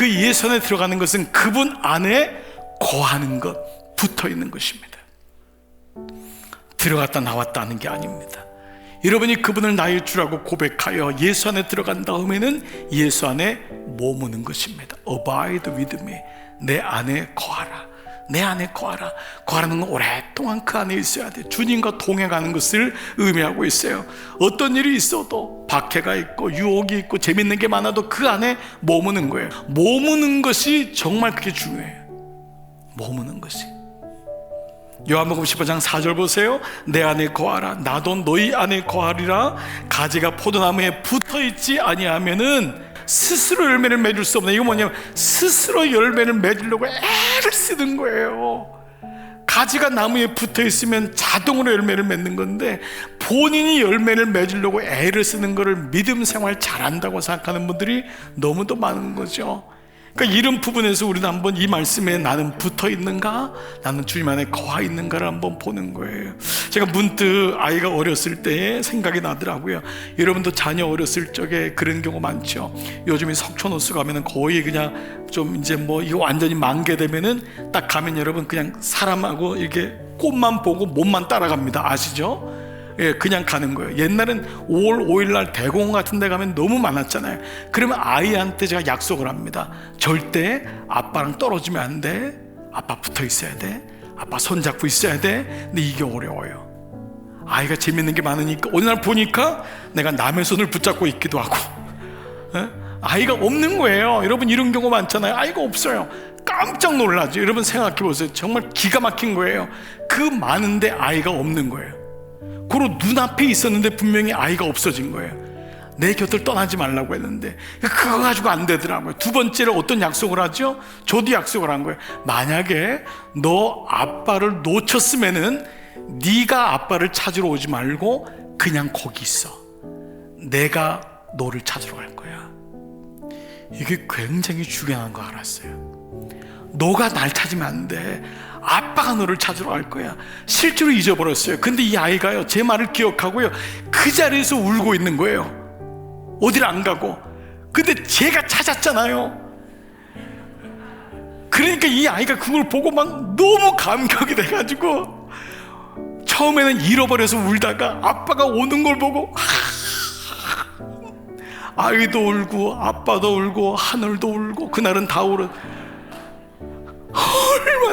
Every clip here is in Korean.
그 예수 안에 들어가는 것은 그분 안에 거하는 것, 붙어 있는 것입니다. 들어갔다 나왔다 하는 게 아닙니다. 여러분이 그분을 나의 주라고 고백하여 예수 안에 들어간 다음에는 예수 안에 머무는 것입니다. Abide with me. 내 안에 거하라. 내 안에 거하라. 거하는 건 오랫동안 그 안에 있어야 돼. 주님과 동행하는 것을 의미하고 있어요. 어떤 일이 있어도 박해가 있고 유혹이 있고 재밌는 게 많아도 그 안에 머무는 거예요. 머무는 것이 정말 그게 중요해요. 머무는 것이. 요한복음 15장 4절 보세요. 내 안에 거하라. 나도 너희 안에 거하리라. 가지가 포도나무에 붙어 있지 아니하면은 스스로 열매를 맺을 수 없네. 이거 뭐냐면 스스로 열매를 맺으려고 애를 쓰는 거예요. 가지가 나무에 붙어 있으면 자동으로 열매를 맺는 건데 본인이 열매를 맺으려고 애를 쓰는 것을 믿음 생활 잘한다고 생각하는 분들이 너무도 많은 거죠. 그러니까 이런 부분에서 우리는 한번 이 말씀에 나는 붙어 있는가, 나는 주님 안에 거하 있는가를 한번 보는 거예요. 제가 문득 아이가 어렸을 때 생각이 나더라고요. 여러분도 자녀 어렸을 적에 그런 경우 많죠. 요즘에 석촌호수 가면은 거의 그냥 좀 이제 뭐 이거 완전히 만개되면은 딱 가면 여러분 그냥 사람하고 이렇게 꽃만 보고 몸만 따라갑니다. 아시죠? 예, 그냥 가는 거예요. 옛날엔 5월 5일 날 대공원 같은 데 가면 너무 많았잖아요. 그러면 아이한테 제가 약속을 합니다. 절대 아빠랑 떨어지면 안 돼. 아빠 붙어 있어야 돼. 아빠 손 잡고 있어야 돼. 근데 이게 어려워요. 아이가 재밌는 게 많으니까 어느 날 보니까 내가 남의 손을 붙잡고 있기도 하고 예? 아이가 없는 거예요. 여러분 이런 경우 많잖아요. 아이가 없어요. 깜짝 놀라죠. 여러분 생각해 보세요. 정말 기가 막힌 거예요. 그 많은데 아이가 없는 거예요. 그로 눈앞에 있었는데 분명히 아이가 없어진 거예요. 내 곁을 떠나지 말라고 했는데 그거 가지고 안 되더라고요. 두 번째로 어떤 약속을 하죠? 저도 약속을 한 거예요. 만약에 너 아빠를 놓쳤으면은 네가 아빠를 찾으러 오지 말고 그냥 거기 있어. 내가 너를 찾으러 갈 거야. 이게 굉장히 중요한 거 알았어요. 너가 날 찾으면 안 돼. 아빠가 너를 찾으러 갈 거야. 실제로 잊어버렸어요. 근데 이 아이가요, 제 말을 기억하고요, 그 자리에서 울고 있는 거예요. 어디를 안 가고. 근데 제가 찾았잖아요. 그러니까 이 아이가 그걸 보고 막 너무 감격이 돼가지고, 처음에는 잃어버려서 울다가 아빠가 오는 걸 보고, 아이도 울고, 아빠도 울고, 하늘도 울고, 그날은 다 울어.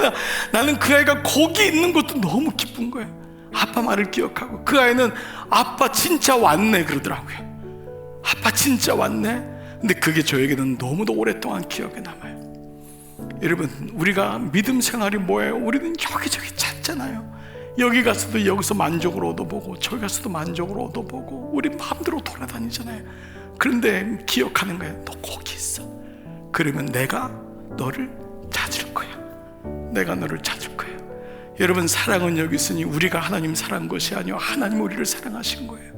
얼마나 나는 그 아이가 거기 있는 것도 너무 기쁜 거예요. 아빠 말을 기억하고 그 아이는 아빠 진짜 왔네 그러더라고요. 아빠 진짜 왔네. 근데 그게 저에게는 너무도 오랫동안 기억에 남아요. 여러분 우리가 믿음 생활이 뭐예요? 우리는 여기저기 찾잖아요. 여기 가서도 여기서 만족을 얻어보고 저기 가서도 만족을 얻어보고 우리 마음대로 돌아다니잖아요. 그런데 기억하는 거예요. 너 거기 있어. 그러면 내가 너를. 내가 너를 찾을 거야. 여러분 사랑은 여기 있으니 우리가 하나님 사랑한 것이 아니요 하나님 우리를 사랑하신 거예요.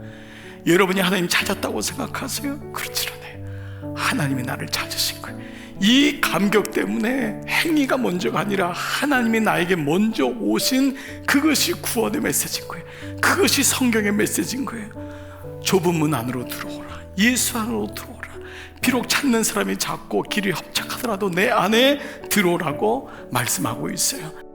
여러분이 하나님 찾았다고 생각하세요? 그렇지 않아요. 하나님이 나를 찾으신 거예요. 이 감격 때문에 행위가 먼저가 아니라 하나님이 나에게 먼저 오신 그것이 구원의 메시지인 거예요. 그것이 성경의 메시지인 거예요. 좁은 문 안으로 들어오라. 예수 안으로 들어오라. 비록 찾는 사람이 작고 길이 협착하더라도 내 안에 들어오라고 말씀하고 있어요.